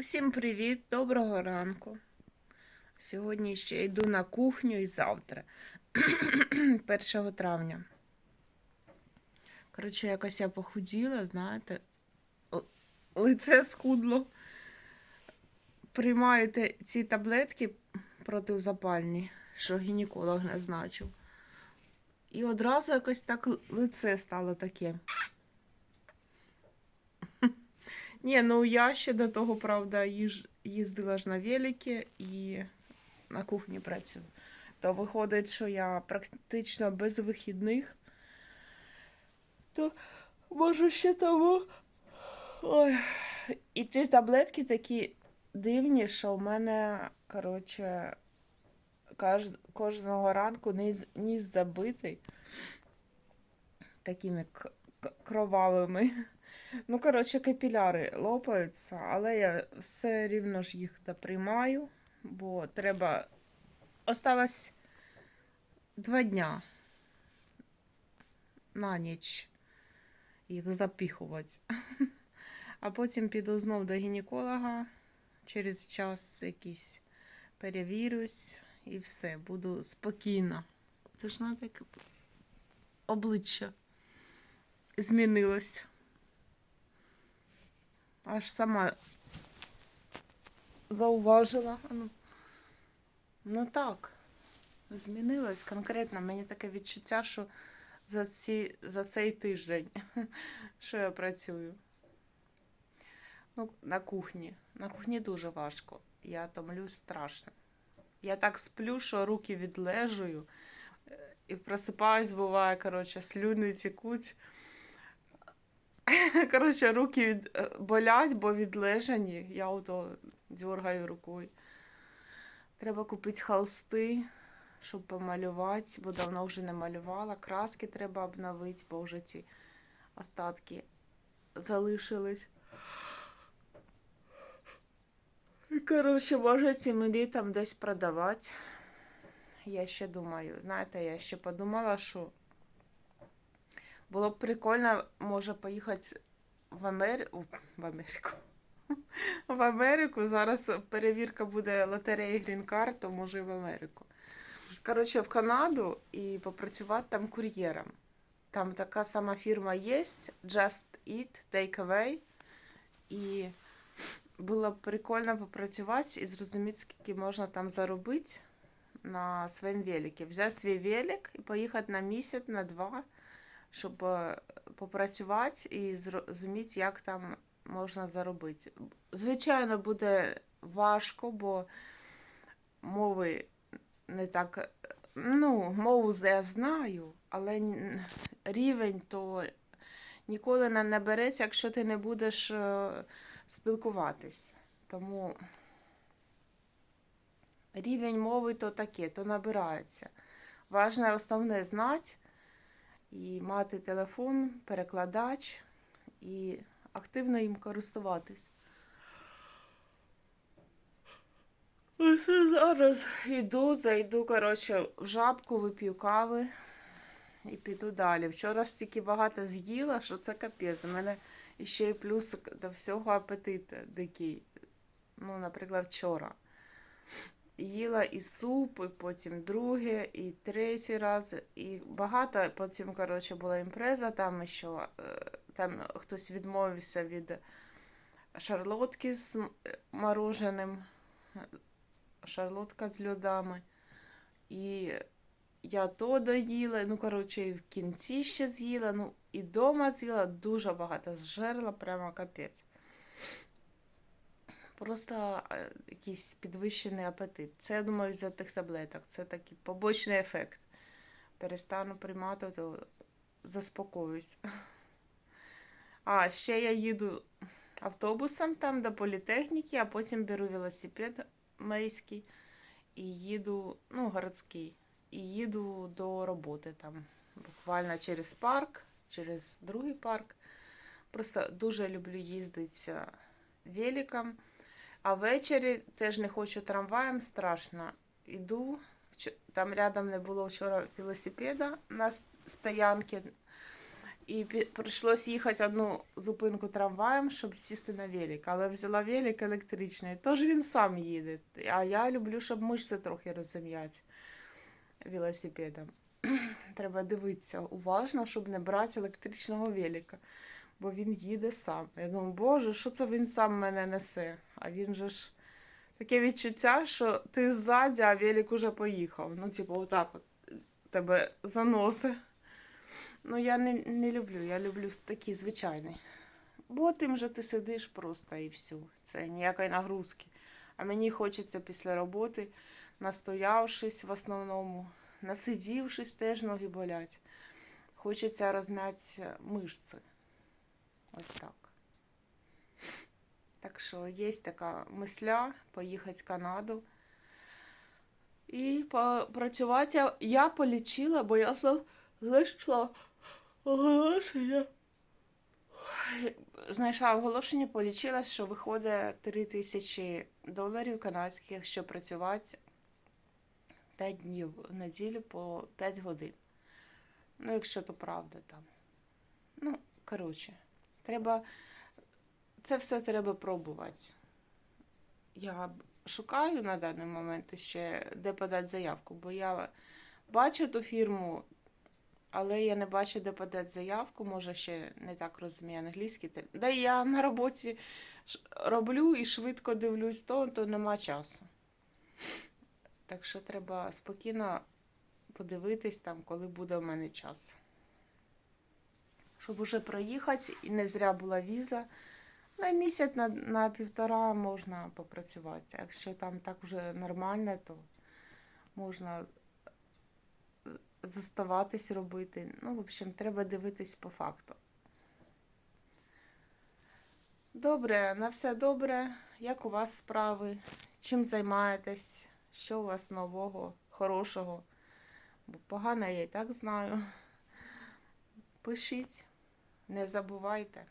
Усім привіт, доброго ранку. Сьогодні ще йду на кухню і завтра, 1 травня. Коротше, якось я похуділа, знаєте, лице схудло. Приймаєте ці таблетки протизапальні, що гінеколог назначив. І одразу якось так лице стало таке. Ні, ну я ще до того, правда, їж, їздила ж на великі і на кухні працюю. То виходить, що я практично без вихідних. То може ще того. Ой. І ті таблетки такі дивні, що в мене, коротше, кож, кожного ранку ніс, ніс забитий такими кровавими. Ну, коротше, капіляри лопаються, але я все рівно ж їх доприймаю, бо треба. Осталось два дня на ніч їх запіхувати. А потім піду знов до гінеколога, через час якийсь перевірюсь і все, буду спокійна. Це ж знаєте, як обличчя змінилось. Аж сама зауважила. Ну, ну так, змінилось конкретно. Мені таке відчуття, що за, ці, за цей тиждень, що я працюю. Ну, на кухні. На кухні дуже важко. Я томлюсь страшно. Я так сплю, що руки відлежую. е, І просипаюсь, буває, коротше, слюни текуть. Коротше, руки від... е, болять, бо відлежані. Я ото дергаю рукою. Треба купити холсти, щоб помалювати, бо давно вже не малювала. Краски треба обновити, бо вже ці остатки залишились. Коротше, може цим літом десь продавати. Я ще думаю, знаєте, я ще подумала, що було б прикольно, може, поїхати в, Амер... в Америку. В Америку. Зараз перевірка буде лотереї Green то може і в Америку. Коротше, в Канаду і попрацювати там кур'єром. Там така сама фірма є, Just Eat Takeaway. І було б прикольно попрацювати і зрозуміти, скільки можна там заробити на своєму великі. Взяти свій велик і поїхати на місяць, на два, щоб е, попрацювати і зрозуміти, як там можна заробити. Звичайно, буде важко, бо мови не так. Ну, мову я знаю, але рівень то ніколи не набереться, якщо ти не будеш е, спілкуватись. Тому рівень мови то таке, то набирається. Важне основне знати і мати телефон, перекладач і активно їм користуватись. Ось зараз йду, зайду, коротше, в жабку, вип'ю кави і піду далі. Вчора стільки багато з'їла, що це капець. У мене ще й плюс до всього апетит дикий. Ну, наприклад, вчора. Їла і суп, і потім друге, і третій раз, і багато. Потім, коротше, була імпреза, там що е, там хтось відмовився від шарлотки з мороженим, шарлотка з льодами. І я то доїла, ну, коротше, і в кінці ще з'їла, ну, і дома з'їла дуже багато, зжерла прямо капець. Просто е, якийсь підвищений апетит. Це, я думаю, за тих таблеток. Це такий побочний ефект. Перестану приймати, то заспокоюсь. А, ще я їду автобусом там до політехніки, а потім беру велосипед мейський і їду, ну, городський, і їду до роботи там. Буквально через парк, через другий парк. Просто дуже люблю їздити великом. А ввечері теж не хочу трамваєм, страшно. Іду, там рядом не було вчора велосипеда на стоянці. І прийшлось їхати одну зупинку трамваєм, щоб сісти на велик. Але взяла велик електричний. Тож він сам їде. А я люблю, щоб мишці трохи розім'яти велосипедом. Треба дивитися уважно, щоб не брати електричного велика. Бо він їде сам. Я думаю, боже, що це він сам мене несе? А він же ж таке відчуття, що ти ззаді, а велик уже поїхав. Ну, типу, отак от тебе заносить. Ну, я не, не люблю, я люблю такий звичайний. Бо тим же ти сидиш просто і все. Це ніякої нагрузки. А мені хочеться після роботи, настоявшись в основному, насидівшись, теж ноги болять. Хочеться розм'яти мишці. Ось так. Так що є така мисля поїхати в Канаду. І попрацювати. Я- Я полічила, бо я знайшла оголошення. Знайшла оголошення, полічила, що виходить 3 тисячі доларів канадських, якщо працювати 5 днів в неділю по 5 годин. Ну, якщо то правда там. Ну, коротше, треба. Це все треба пробувати. Я шукаю на даний момент ще де подати заявку, бо я бачу ту фірму, але я не бачу, де подати заявку. Може, ще не так розумію англійський. Да я на роботі роблю і швидко дивлюсь, то, то нема часу. Так що треба спокійно подивитись там, коли буде в мене час. Щоб уже проїхати і не зря була віза. На місяць, на, на півтора можна попрацювати. Якщо там так вже нормально, то можна заставатись робити. Ну, в общем, треба дивитись по факту. Добре, на все добре. Як у вас справи? Чим займаєтесь? Що у вас нового, хорошого? Бо погано я і так знаю. Пишіть, не забувайте.